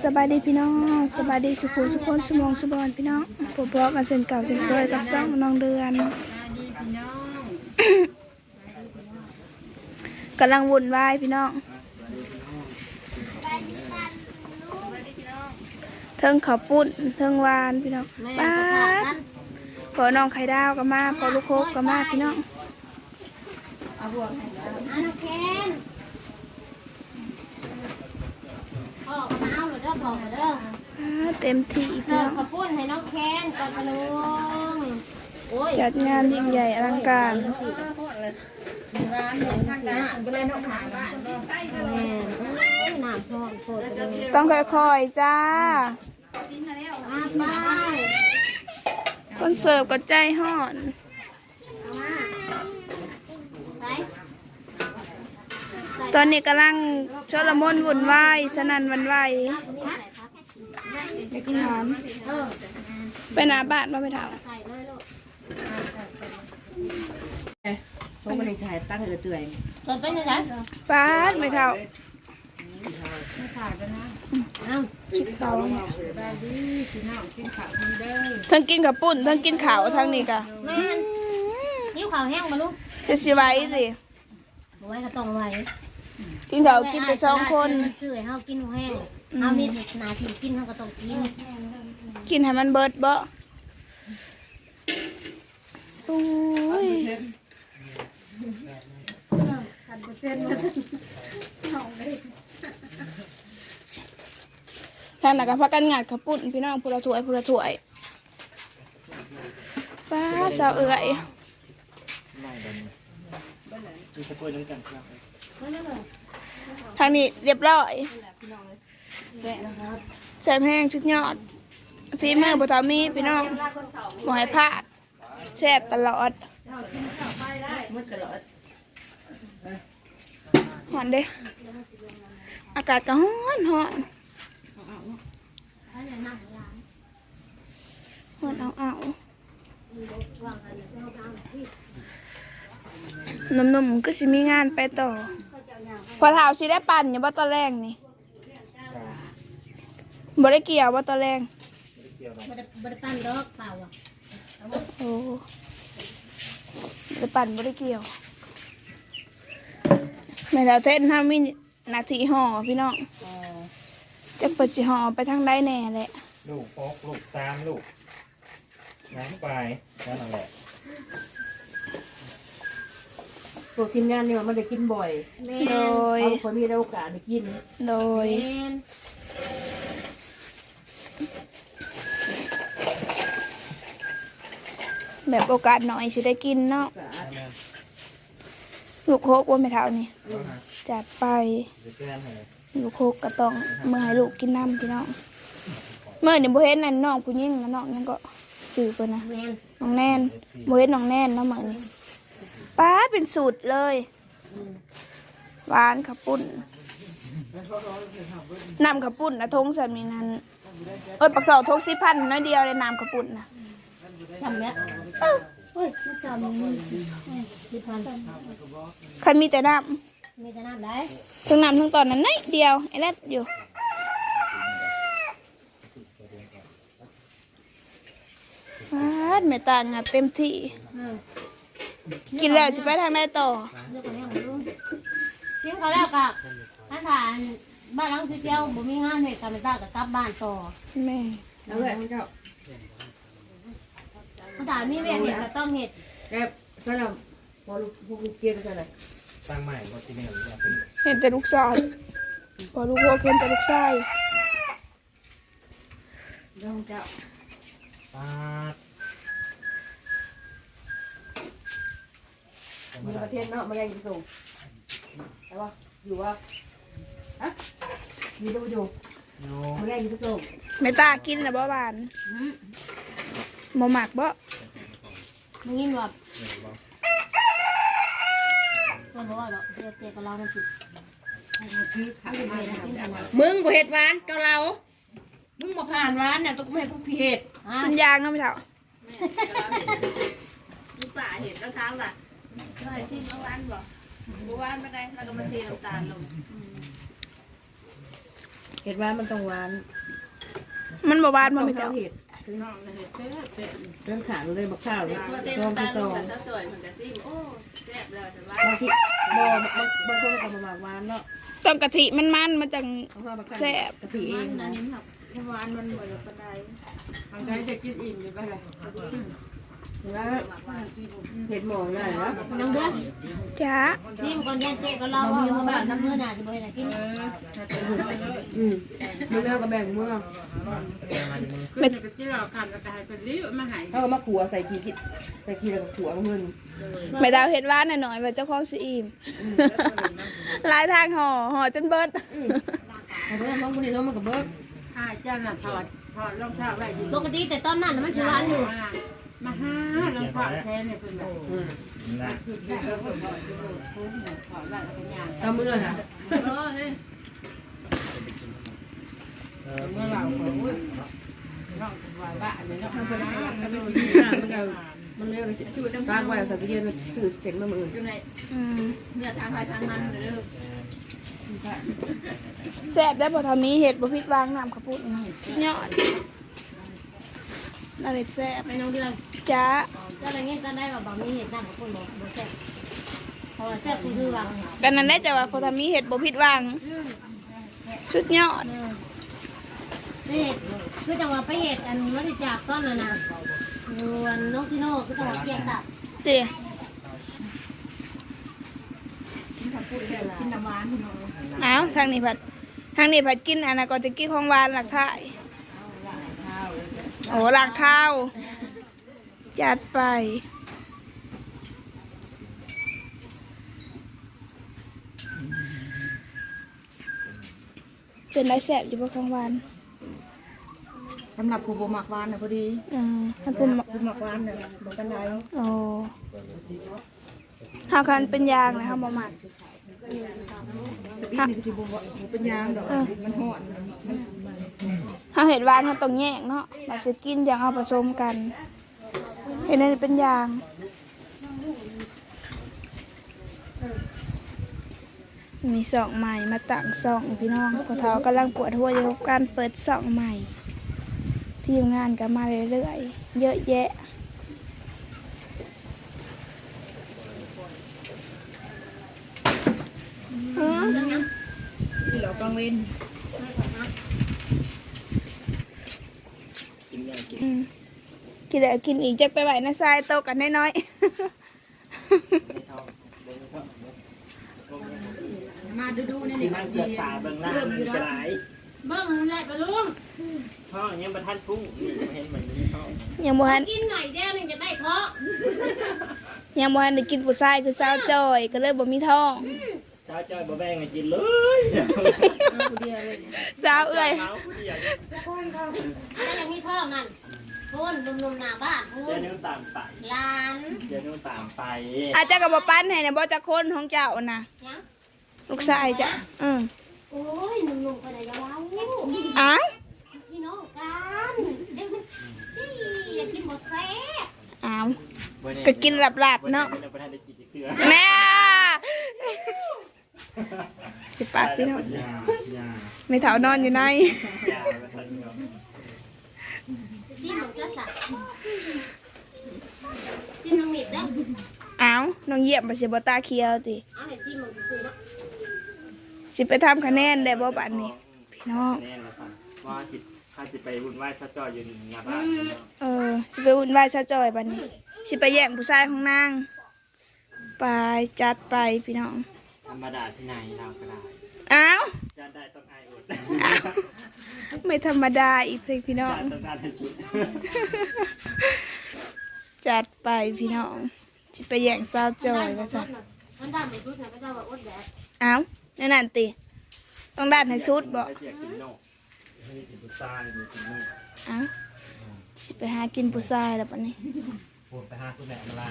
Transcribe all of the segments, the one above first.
สบายดีพี่น้องสบายดีสุขุสุขคนสมองสุบอนพี่น้องพบพอกันเช่นเก่าเช่นเคยกับซ่องน้องเดือนกำลังวุ่นวายพี่น้องเทิงข้าวปุ้นเทิงหวานพี่น้องป้าดพอน้องไข่ดาวก็มาพอลูกโคกก็มาพี่น้องอาน้ำแข็ง พ่อมาเอาหรือเด้อพ่อมาเด้อป้าดเต็มที่พี่เสิร์น้ฟองข้าวปุ้นให้น้องแข็งก่อนพะลุงโอ้ยจัดงานยิ่งใหญ่อลังการ ร้านเนี่ยข้างหน้าไปเลยน้องขายบ้านแม่น้ำพ่อโคตรเลยต้องค่อยๆ จ้าอาไป คนเสิร์ฟก็ใจห่อน ใส่ ตอนนี้กำลังชลมุนวุ่นวายสนั่นหวันไหวนี่ใส่พักไปกินอาหารเออไปหน้าบ้านมาไปถามใส่เลยลูกเพราะมันเลยจะให้ตั้งเอือเตื่อยเกิดเป็นยังไงป้าดไม่เท่าไม่ขาดแล้วนะเอ้าชิบเขาได้ดีพี่น้องกินข้าวคนเด้อทั้งกินกับปุ่นทั้งกินข้าวทั้งนี้กะแม่นนิ้วขาวแห้งมาลูกจะสิไว้สิเอาไว้ก็ต้องไว้ กินข้าวกินแต่สองคน ซื้อให้เฮากินแห้งเฮามีหน้าที่กินเฮาก็ต้องกินกินให้มันเบิดบ่โอ้ยท่านน่ะก็พักกันงานขับปุ่นพี่น้องพูละถ้วยพูละถ้วยป้าสาวเอ๋ยมีสกุลน้ำกันครับ ทางนี้เรียบร้อยใส่แห้งชุดยอดฝีมือบุตรมีพี่น้องหมอยพลาดแซ่บตลอดหอนเด้อากาศก็ฮ้อนฮ้อนฮ้อนเอาเอาหนุ่มๆก็สิมีงานไปต่อ พอเท้าสิได้ปั่นอย่าบ่ตอนแรกนี่บ่ได้เกี่ยวบ่ตอนแรกบ่ได้บ่ได้ปั้นดอกเปล่าอะโอ้ไปปั่นบ่ได้เกี่ยวแม่ดาวเต้นถ้ามีหนาทีห่อพี่น้องจะเปิดจีห่อไปทางใดแน่แหละลูกปกลูกตามลูกน้ำไปนั่นแหละ พวกทีมงานเนี่ยมันได้กินบ่อยแม่โดยเขาคนมีโอกาสได้กินโดย แม่นแบบโอกาสหน่อยสิได้กินเนาะลูกโคกว่าไม่เท่านี่จัดไปเดี๋ยวแก้มให้ลูกโคกก็ต้องเมื่อให้ลูกกินน้ำพี่น้องเมื่อนี่บ่เห็นนั่นน้องผู้หญิงนะน้องยังก็สื่อเพิ่นนะแม่นน้องแน่นโมเฮ็ดน้องแน่นเนาะเหมือนนี้ ป้าดเป็นสูตรเลย หวานขับปุ่นน้ำขับปุ่นนะทงสามีนั้นเอ้ยปักเสาทงสิพันน้อยเดียวเลยน้ำขับปุ่นนะทำแล้วเฮ้ยมันจำสิพันคันมีแต่น้มีแต่น้ำได้ำทั้งน้ำทั้งตอนนั้นน้อยเดียวไอ้แรดอยู่ป้าดไม่ต่างอะเต็มที่อืม กินแล้วจะไปทางไหนต่อเลือกคนนี้ของลูกกินเขาแล้วกับถ้าทานบ้านหลังที่เดียวบ่มีงานเฮ็ดกันไม่ได้ก็กลับบ้านต่อแม่เอาเลยเจ้าถ้าทานมีเวียนเฮ็ดก็ต้องเฮ็ดแกก็เราพอลูกพวกลูกเกียร์กันเลยตั้งใหม่บนที่นี่เราเป็นเห็นแต่ลูกชายพอลูกโคเห็นแต่ลูกชายเรื่องเจ้าปาด มีประเทศเนาะมาแรงอยู่สูงแต่ว่าอยู่ว่าฮะมีดูอยู่โยมาแรงอยู่สูงไม่ตากินนะบ่หวานอืมหมหมักบ่มึงยินว่าเพิ่นบอกว่าดอกเจ๊เจ๊กับเรานั่นสิมึงบ่เห็ดหวานเกาเรา มึงมาผ่านหวานเนี่ยต้องไม่ให้พวกพี่เห็ดอ่ามันยางเนาะไม่เท่ามีป่าเห็ดแล้วเช้าล่ะ เคยชิมเมื่อวานบอกเมื่อวานไม่ได้แล้วก็มาเทน้ำตาลลงเห็ดหวานมันต้องหวานมันบ่บานต้บ่องแม่ข้าเจ้าวเห็ดน้องนะเห็ดเป๊ะเป๊ะเริ่มขาดเลยบักข้าวเนี่ยตัวเต้นต้มไปตาลตงองกับสาวจ่อยเหมือนกับซิมโอ้แซ่บแล้วแต่ว่าบางทีบ่บางบางคนก็มาหมักหวานเนาะต้องกะทิมันมันมันจังเอาข้าวบักข้าวแซ่บ กะทิเอมันงอันะนนี้ครับหวานมันบ่ได้ปานใดบางทีจะกินอิ่มอยู่ไปเลยแล้ว เห็ดหมูใหญ่แล้วน้องเดือนจ้าซิมก่อนเย็นเจ๊ก็เล่าว่าอยู่บ้านน้ำเมื่อน่ะจะบ่ให้น่ะกินอืมมันเลือกกับแบ่งเมื่อไม่ไปเที่ยวกันก็ได้เป็นริ้วมาหายเขาก็มาขัวใส่ขี้คิดใส่ขี้แล้วก็ขัวมันเงินไม่ดาวเฮ็ดหวานหน่อยๆว่าเจ้าของสิอิ่มหลายทางห่อห่อจนเบิดเอาไปแล้วน้องคนนี้น้องมันกับเบิร์ดหายเจ้าน่ะถอดถอดรองเท้าไว้อยู่ปกติแต่ตอนนั้นน่ะมันสิหวานอยู่ มาห้ารองเท้าแท้เนี่ยเป็นแบบอืมนะคือเด็กเรอดอยู่พุ่งถอดไว้แล้วก็ย่างเอามือนะเออนี่เออเมื่อเราอ้ยน้องว่าบ้าเลยเนาะมันเป็นอะไรกันดูมันก็มันเลือกชื่อตั้งไว้ใส่ไปเรียนสื่อเสร็จมาเมืออยู่ในอืมเนื้อทางใครทางมันเลยแซ่บได้บ่ทามีเห็ดบ่ผิดหวางน้ำข้าวปุ้นยอด น่าเล็ดแซ่บไปน้องเดือนจ้าเจ้าอะไรเงี้ยก็ได้ว่าบ่มีเห็ดน้ำกับคนบ่บ่แซ่บเพราะว่าแซ่บคือว่ากันนั้นได้แต่ว่าพอทามีเห็ดบ่ผิดหวางสุดยอดเห็ดคือจังหวะไปเห็ดอันบริจาคต้นน่ะนะนวลนกซิโน่คือจังหวะเกียงตับเตี๋ยกินน้ำหวานพี่น้องเอาทางนี้ผัดทางนี้ผัดกินอันนั้นก็จะกินของหวานหลักท้าย โอ้หลักข้าวจัดไป เป็นไรแสบอยู่บนของหวานสำหรับผู้บ่มักหวานนะพอดีอืมถ้าคุณผู้มักหวานเนี่ยบ่กันได้โอ้หาคันเป็นยางนะคะหมอหมักอีกนี่ก็สิบ่บ่เป็นยางดอกมันฮ้อน ถ้าเห็ดหวานเขาต้องแยกเนาะเราจะกินอย่างเอาผสมกัน เห็นนี่เป็นยางมีสองใหม่มาตั้งสองพี่น้องพอเท้ากำลังปวดหัวอยู่กับการเปิดสองใหม่ ทีมงานก็มาเรื่อยๆเยอะแยะเหลือกลางเว้น กินได้กินอืมกินแล้วกินอีกจะไปไหวนะทรายโตกันน้อยมาดูดูนี่กินี่นนั่งเสือตาเบิ่งล่างมันจะไหลเบิ่งแหละไปลุงท้องยังประทันพุ่งนี่เห็นเหมือนนี้ท้องๆยังบ่ทันกินหน่อยเดียวนึงจะได้เคาะยังบ่ทันได้กินผู้ชายคือสาวจอย ก็เลยบ่มีท้องเจ้าจ้อยบ่แบ่งให้กินเลยสาวเอ้ยเมาผู้เดียวแต่ยังมีท้องนั่นคนหนุ่มๆหน้าบ้านพูเดี๋ยวนนู้นตามไปหลานเดี๋ยวนู้นตามไปอาจจะกับบปั้นให้นะบ่จะคนของเจ้านะยังลูกชายจ้ะอืมโอ้ยหนุ่มๆไปไหนแล้วเราอ้าวพี่น้องกันเด็กมันอยากกินหมดแซ่บอ้าว ก็กินหลับๆเนาะ วันนี้ประทันได้กินอีกเทื่อ แม่ สิปากพี่น้องยายาไม่เถานอนอยู่ในยาประทันเนาะซิมหมดซะสักซิมน้องหมิดเด้ออ้าวน้องเยี่ยมไปสิบ่ตาเคียวติเอาให้ซิมหมดซื้อเนาะสิไปทำคะแนนได้บ่บัดนี้พี่น้องแน่นแล้วฟังว่าสิถ้าสิไปวุ่นวายซะจ่อยอยู่หน้าบ้านเออสิไปวุ่นวายซะจอยบัดนี้สิไปแย่งผู้ชายของนางไปจัดไปพี่น้อง ธรรมดาที่ไหนเราก็ได้อ้าวจะได้ต้องอายอดไม่ธรรมดาอีกสิพี่น้องจะต้องการให้สุดจัดไปพี่น้องสิไปแย่งสาวจอยว่าซั่นมันได้ไม่รู้นะก็จะว่าอดแดดอ้าวนั่นนั่นติต้องด้านให้สุดบ่ไปเจียกินนกให้กินบุษายมีกินนกอ้าวสิไปหากินผู้ชายแล้วปะนี่พูดไปหาคุณแม่มาล่า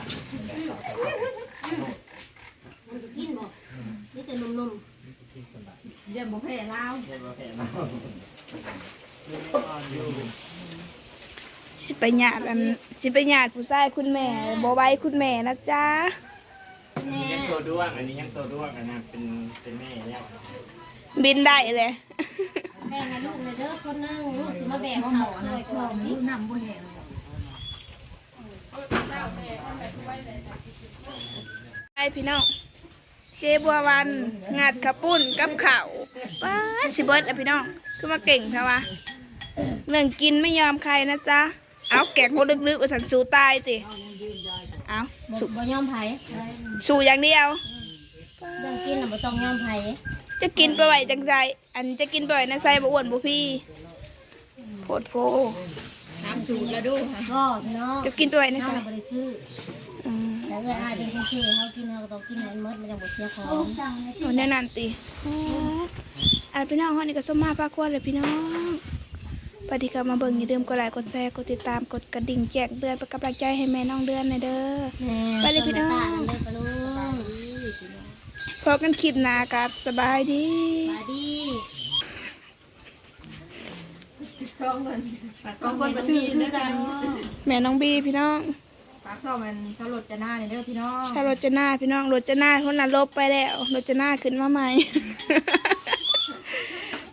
มั นจะกินบ่นี่แต่นุ่มเยี่ยมบ่แพ้ลาวเรียกว่าแผ่มาอยู่สิไปหยาดอันสิไปหยาดผู้ชายคุณแม่บ่ไว้คุณแม่นะจ๊ะๆแน่ยังตัวด้วง อันนี้ยังตัวด้วงอันนั้นเป็นเป็นแม่แล้วบินได้เลยแบ่งให้ลูกเลยเด้อคนหนึงลูกสิมาแบ่งหมเขาอเลนะยชอบนี่นำบ่แห้งไปพี่น้อง เจบัววันงัดขับปุ้นกับข่าวป้าสิเบิร์ดอะพี่น้องคือมาเก่งใช่ปะเรื่องกินไม่ยอมใครนะจ๊ะเอาแกงโคตรลึกๆอุสันสูตายติเอาบ่สูบ่ยอมไผสูอย่างเดียวเรื่องกินน่ะบ่ต้องยอมไผจะกินไปไหวจังใจอันจะกินไปไหวในไส้บอ้วนบ่พี่โพดโพตามสูตรแล้วดูค่ะก็พี่น้องจะกินไปไหวในเฮา แต่เอ้ยอายเป็นคนซื้อเฮากินเฮาก็ต้องกินให้หมดมันจังบ่เสียของเอาแน่นอนติอันพี่น้องห้องนี้ก็ส้มมาพาควรเลยพี่น้องปฏิกรรมมาเบิ่งอย่าลืมกดไลค์กดแชร์กดติดตามกดกระดิ่งแจ้งเตือนเป็นกำลังใจให้แม่น้องเดือนหน่อยเด้อแม่ไปเลยพี่น้องตานั่นเลยปะลุงพบกันคลิปหน้าครับสบายดีบาดีสองคนสองคนประชื่อด้วยกัน แม่น้องบีพี่น้องปากซอมันสลดจะหน้าเนี่ยเด้อพี่น้องถ้ารถจะหน้าพี่น้องรถจะหน้าคนนั้นลบไปแล้วรถจะหน้าขึ้นมาใหม่